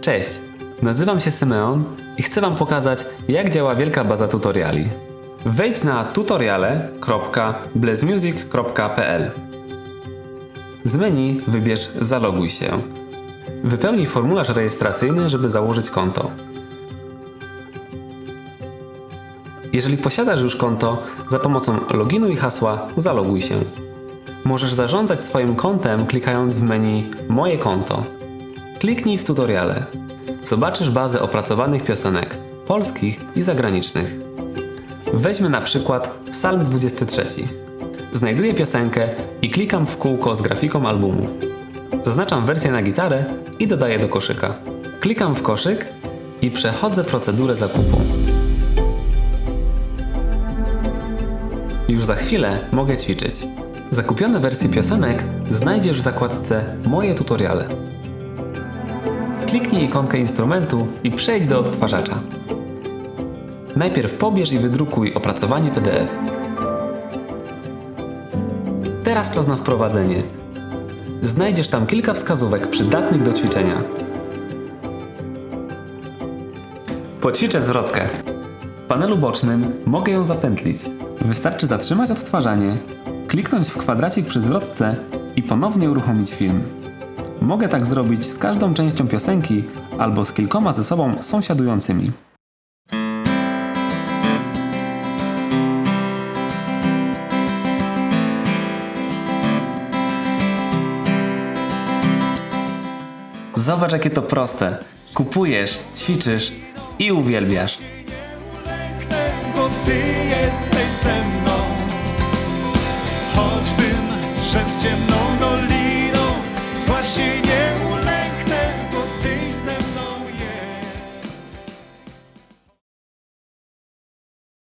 Cześć, nazywam się Symeon i chcę Wam pokazać, jak działa wielka baza tutoriali. Wejdź na tutoriale.blazmusic.pl Z menu wybierz Zaloguj się. Wypełnij formularz rejestracyjny, żeby założyć konto. Jeżeli posiadasz już konto, za pomocą loginu i hasła zaloguj się. Możesz zarządzać swoim kontem klikając w menu Moje konto. Kliknij w tutoriale. Zobaczysz bazę opracowanych piosenek, polskich i zagranicznych. Weźmy na przykład Psalm 23. Znajduję piosenkę i klikam w kółko z grafiką albumu. Zaznaczam wersję na gitarę i dodaję do koszyka. Klikam w koszyk i przechodzę procedurę zakupu. Już za chwilę mogę ćwiczyć. Zakupione wersje piosenek znajdziesz w zakładce Moje tutoriale. Kliknij ikonkę instrumentu i przejdź do odtwarzacza. Najpierw pobierz i wydrukuj opracowanie PDF. Teraz czas na wprowadzenie. Znajdziesz tam kilka wskazówek przydatnych do ćwiczenia. Poćwiczę zwrotkę. W panelu bocznym mogę ją zapętlić. Wystarczy zatrzymać odtwarzanie, kliknąć w kwadracik przy zwrotce i ponownie uruchomić film. Mogę tak zrobić z każdą częścią piosenki albo z kilkoma ze sobą sąsiadującymi. Zobacz, jakie to proste. Kupujesz, ćwiczysz i uwielbiasz. bo Ty jesteś ze mną. Choćbym szedł ciemną